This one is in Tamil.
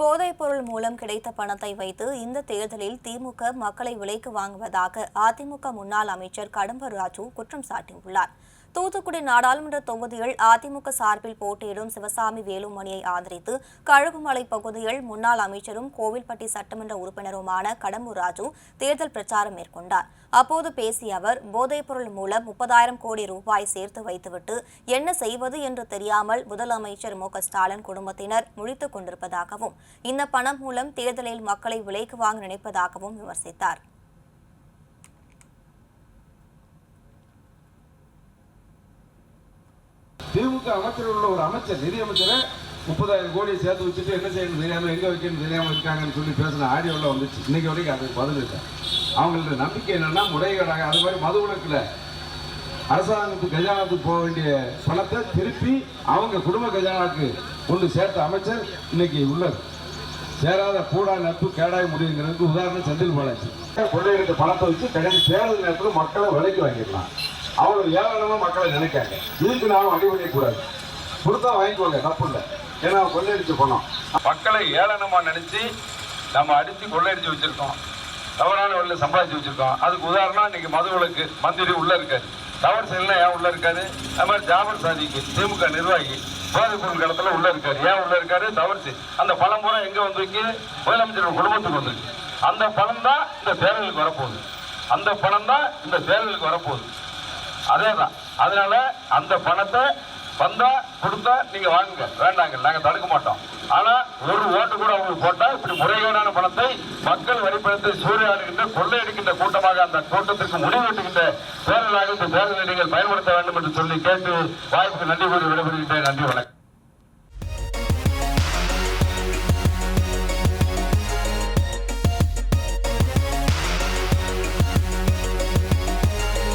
போதைப்பொருள் மூலம் கிடைத்த பணத்தை வைத்து இந்த தேர்தலில் திமுக மக்களை விலைக்கு வாங்குவதாக அதிமுக முன்னாள் அமைச்சர் கடம்பர் ராஜு குற்றம் சாட்டியுள்ளார். தூத்துக்குடி நாடாளுமன்ற தொகுதியில் அதிமுக சார்பில் போட்டியிடும் சிவசாமி வேலுமணியை ஆதரித்து கழுகுமலை பகுதியில் முன்னாள் அமைச்சரும் கோவில்பட்டி சட்டமன்ற உறுப்பினருமான கடம்பூர் ராஜு தேர்தல் பிரச்சாரம் மேற்கொண்டார். அப்போது பேசிய அவர் போதைப்பொருள் மூலம் முப்பதாயிரம் கோடி ரூபாய் சேர்த்து வைத்துவிட்டு என்ன செய்வது என்று தெரியாமல் முதலமைச்சர் மு. ஸ்டாலின் குடும்பத்தினர் முழித்துக் கொண்டிருப்பதாகவும் இந்த பணம் மூலம் தேர்தலில் மக்களை விலைக்கு வாங்க நினைப்பதாகவும் விமர்சித்தார். திமுக அமைச்சர் உள்ள ஒரு அமைச்சர் நிதி அமைச்சரை முப்பதாயிரம் கோடி சேர்த்து வச்சுட்டு என்ன செய்யணும் தெரியாம எங்க வைக்கணும் தெரியாம இருக்காங்கன்னு சொல்லி பேசின ஆடியோல வந்துச்சு. இன்னைக்கு வரைக்கும் அதுக்கு பதில் இல்லை. அவங்களோட நம்பிக்கை என்னன்னா முறைகேடாக அது மாதிரி மது உணக்கில் அரசாங்கத்துக்கு கஜானாத்துக்கு போக வேண்டிய பணத்தை திருப்பி அவங்க குடும்ப கஜானாக்கு கொண்டு சேர்த்த அமைச்சர் இன்னைக்கு உள்ளது சேராத கூடா நட்பு கேடாய் முடியுங்கிறதுக்கு உதாரணம் செந்தில் பாலாஜி. கொள்ளையடித்த பணத்தை வச்சு கடைசி தேர்தல் நேரத்தில் மக்களை விலைக்கு வாங்கிடலாம். அவங்க ஏளனமா மக்களை நினைக்காங்க. இதுக்கு நாம அடிபடிய கூடாது. கொடுத்தா வாங்கிக்கோங்க தப்பு இல்லை. ஏன்னா கொள்ளையடிச்சு போனோம் மக்களை ஏளனமா நினைச்சு நம்ம அடிச்சு கொள்ளையடிச்சு வச்சிருக்கோம். தவறான வழியில் சம்பாதிச்சு வச்சிருக்கோம். அதுக்கு உதாரணம் இன்னைக்கு மதுவிலக்கு மந்திரி உள்ள இருக்காரு. தவறு செய்யலாம் ஏன் உள்ள இருக்காரு? அது மாதிரி ஜாபர் சாதிக்கு திமுக நிர்வாகி போதைப் பொருள் கடத்துல உள்ள இருக்காரு. ஏன் உள்ள இருக்காரு? தவறு செய். அந்த பணம் பூரா எங்க வந்திருக்கு? முதலமைச்சரோட குடும்பத்துக்கு வந்திருக்கு. அந்த பணம் தான் இந்த தேர்தலுக்கு வரப்போகுது. அந்த பணம் தான் இந்த தேர்தலுக்கு வரப்போகுது. அதே தான் அதனால அந்த பணத்தை வந்தா கொடுத்தா நீங்க வாங்குங்க. வேண்டாங்க நாங்க தடுக்க மாட்டோம். ஆனா ஒரு ஓட்டு கூட அவங்களுக்கு போட்டா இப்படி முறைகேடான பணத்தை மக்கள் வரிப்பணத்தை சூறையாடுகின்ற கொள்ளையடிக்கின்ற கூட்டமாக அந்த கூட்டத்திற்கு முடிவெட்டுகின்ற பேரலாக இந்த பேரலை நீங்கள் பயன்படுத்த வேண்டும் என்று சொல்லி கேட்டு வாய்ப்புக்கு நன்றி கூறி விடைபெறுகின்றேன். நன்றி வணக்கம்.